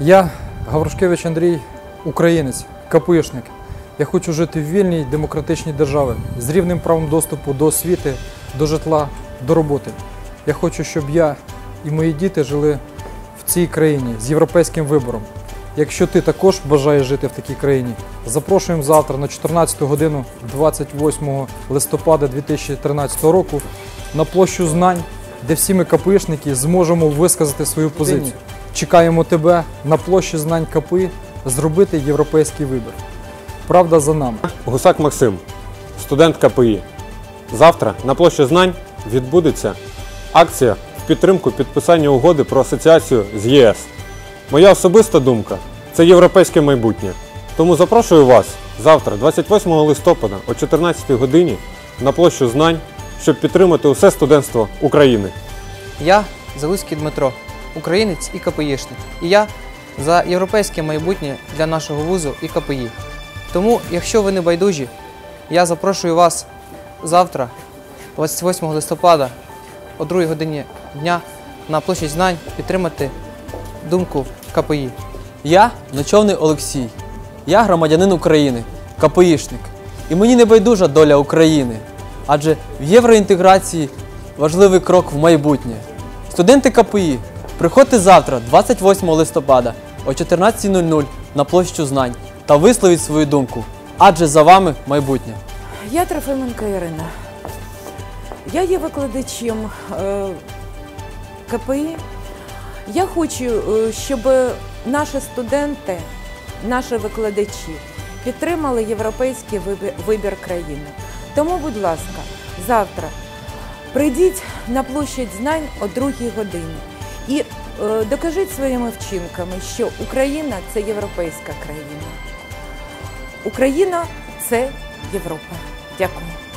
Я Гаврушкевич Андрій, українець, КПшник. Я хочу жити в вільній демократичній державі з рівним правом доступу до освіти, до житла, до роботи. Я хочу, щоб я і мої діти жили в цій країні з європейським вибором. Якщо ти також бажаєш жити в такій країні, запрошуємо завтра на 14 годину 28 листопада 2013 року на площу знань, де всі ми КПшники зможемо висказати свою позицію. Чекаємо тебе на площі знань КПИ зробити європейський вибір. Правда за нами. Гусак Максим, студент КПІ. Завтра на площі знань відбудеться акція в підтримку підписання угоди про асоціацію з ЄС. Моя особиста думка це європейське майбутнє. Тому запрошую вас завтра, 28 листопада о 14 годині на площу знань, щоб підтримати усе студентство України. Я Залуцький Дмитро, українець і КПІшник. І я за європейське майбутнє для нашого вузу і КПІ. Тому, якщо ви не байдужі, я запрошую вас завтра, 28 листопада, о 2 годині дня на площадь знань підтримати думку КПІ. Я Ночовний Олексій. Я громадянин України, КПІшник. І мені не байдужа доля України. Адже в євроінтеграції важливий крок в майбутнє. Студенти КПІ, приходьте завтра, 28 листопада о 14.00 на площу знань та висловіть свою думку. Адже за вами майбутнє. Я Трофименко Ірина. Я є викладачем е, КПІ. Я хочу, е, щоб наші студенти, наші викладачі підтримали європейський вибір, країни. Тому, будь ласка, завтра прийдіть на площадь знань о 2 годині і е, докажіть своїми вчинками, що Україна це європейська країна. Україна це Європа. Дякую.